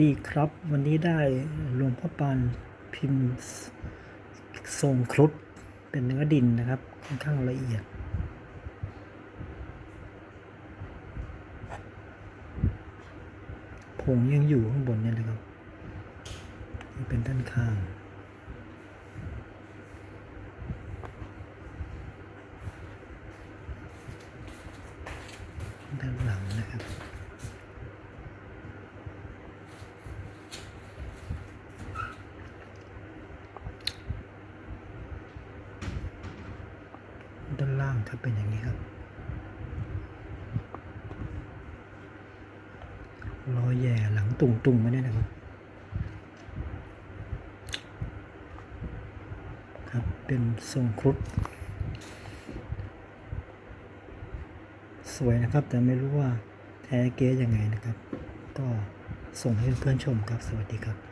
ดีครับ วันนี้ได้หลวงพ่อปานพิมพ์ทรงครุฑเป็นเนื้อดินนะครับ ค่อนข้างละเอียด ผงยังอยู่ข้างบนเนี่ยนะครับนี่เป็นด้านข้างด้านหลังนะครับ ด้านล่างถ้าเป็นอย่างนี้ครับรอยแย่หลังตุ่งตุ่งๆมาเนี่ยนะครับ ครับเป็นทรงครุฑสวยนะครับ แต่ไม่รู้ว่าแท้เก๊ยังไงนะครับ ก็ส่งให้เพื่อนๆชมครับ สวัสดีครับ